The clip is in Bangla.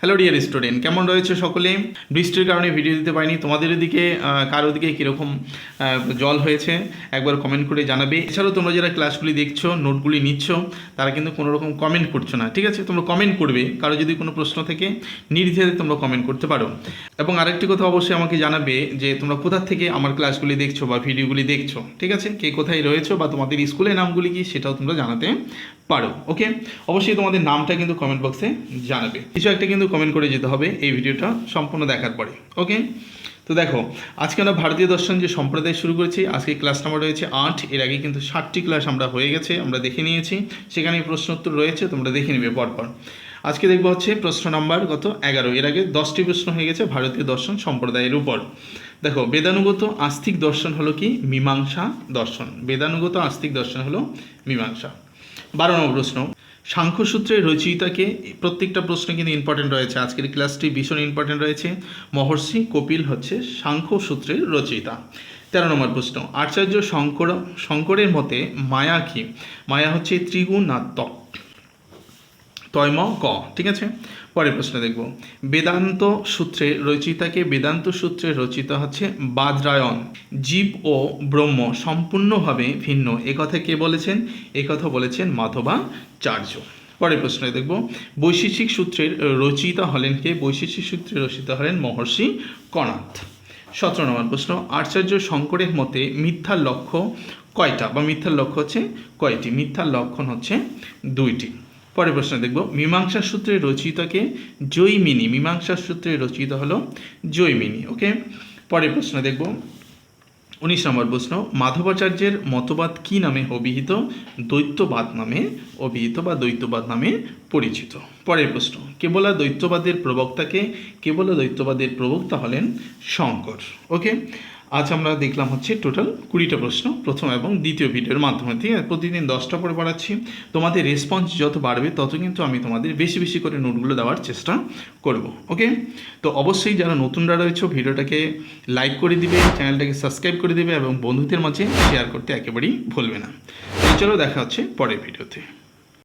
হ্যালো ডিয়ার স্টুডেন্ট কেমন রয়েছে সকলে? বৃষ্টির কারণে ভিডিও দিতে পারিনি। তোমাদের দিকে কারও দিকে কীরকম জল হয়েছে? একবার কমেন্ট করে জানাবে। এছাড়াও তোমরা যারা ক্লাসগুলি দেখছ নোটগুলি নিচ্ছ, তারা কিন্তু কোনো রকম কমেন্ট করছ না। ঠিক আছে? তোমরা কমেন্ট করবে। কারও যদি কোনো প্রশ্ন থেকে, নির্দ্বিধায় তোমরা কমেন্ট করতে পারো। এবং আরেকটি কথা অবশ্যই আমাকে জানাবে যে, তোমরা কোথা থেকে আমার ক্লাসগুলি দেখছ বা ভিডিওগুলি দেখছ? ঠিক আছে? কে কোথায় রয়েছো বা তোমাদের স্কুলের নামগুলি কি, সেটাও তোমরা জানাতে পারো। ওকে অবশ্যই তোমাদের নামটা কিন্তু কমেন্ট বক্সে জানাবে। কিছু একটা কিন্তু কমেন্ট করে যেতে হবে এই ভিডিওটা সম্পূর্ণ দেখার পরে ওকে তো দেখো, আজকে আমরা ভারতীয় দর্শন যে সম্প্রদায় শুরু করেছি, আজকে ক্লাস নাম্বার রয়েছে আট, এর আগে কিন্তু ষাটটি ক্লাস আমরা হয়ে গেছে, আমরা দেখে নিয়েছি, সেখানে প্রশ্ন উত্তর রয়েছে, তোমরা দেখে নিবে পরপর। আজকে দেখব হচ্ছে প্রশ্ন নাম্বার গত এগারো, এর আগে দশটি প্রশ্ন হয়ে গেছে ভারতীয় দর্শন সম্প্রদায়ের উপর। দেখো, বেদানুগত আস্তিক দর্শন হলো কি? মীমাংসা দর্শন। বেদানুগত আস্তিক দর্শন হলো মীমাংসা। বারো নম্বর প্রশ্ন। সাংখ্যসূত্রের রচয়িতাকে প্রত্যেকটা প্রশ্ন কিন্তু ইম্পর্টেন্ট রয়েছে। আজকের ক্লাসটি ভীষণ ইম্পর্টেন্ট রয়েছে। মহর্ষি কপিল হচ্ছে সাংখ্যসূত্রের রচয়িতা তেরো নম্বর প্রশ্ন, আচার্য শঙ্কর শঙ্করের মতে মায়া কি? মায়া হচ্ছে ত্রিগুণাত্মক। তয়ম ক ঠিক আছে? পরের প্রশ্ন দেখব। বেদান্ত সূত্রে রচিতাকে, বেদান্ত সূত্রে রচিত হচ্ছে বাদরায়ণ। জীব ও ব্রহ্ম সম্পূর্ণভাবে ভিন্ন। একথা কে বলেছেন? একথা বলেছেন মাধবাচার্য। পরের প্রশ্ন দেখব। বৈশেষিক সূত্রের রচিতা হলেন কে? বৈশেষিক সূত্রে রচিত হলেন মহর্ষি কণাথ সতেরো নম্বর প্রশ্ন। আচার্য শঙ্করের মতে মিথ্যার লক্ষ্য কয়টা? বা মিথ্যার লক্ষ্য হচ্ছে কয়টি? মিথ্যার লক্ষণ হচ্ছে দুইটি। পরের প্রশ্ন দেখব। মীমাংসার সূত্রে রচিতকে জৈমিনী। মীমাংসার সূত্রে রচিত হলো জৈমিনী, ওকে? পরের প্রশ্ন দেখব। উনিশ নম্বর প্রশ্ন, মাধবাচার্যের মতবাদ কি নামে অভিহিত? দ্বৈতবাদ নামে অভিহিত বা দ্বৈতবাদ নামে পরিচিত। পরের প্রশ্ন কেবলা দৈত্যবাদের প্রবক্তাকে কেবলা দৈত্যবাদের প্রবক্তা হলেন শঙ্কর। ওকে আজ আমরা দেখলাম হচ্ছে টোটাল কুড়িটা প্রশ্ন, প্রথম এবং দ্বিতীয় ভিডিওর মাধ্যমে। ঠিক আছে? প্রতিদিন দশটা করে পড়াচ্ছি। তোমাদের রেসপন্স যত বাড়বে, তত কিন্তু আমি তোমাদের বেশি বেশি করে নোটগুলো দেওয়ার চেষ্টা করব। ওকে তো অবশ্যই যারা নতুনরা রয়েছে, ভিডিওটাকে লাইক করে দিবে চ্যানেলটাকে সাবস্ক্রাইব করে দিবে এবং বন্ধুদের মাঝে শেয়ার করতে একেবারেই ভুলবে না। চলো দেখা হচ্ছে পরের ভিডিওতে।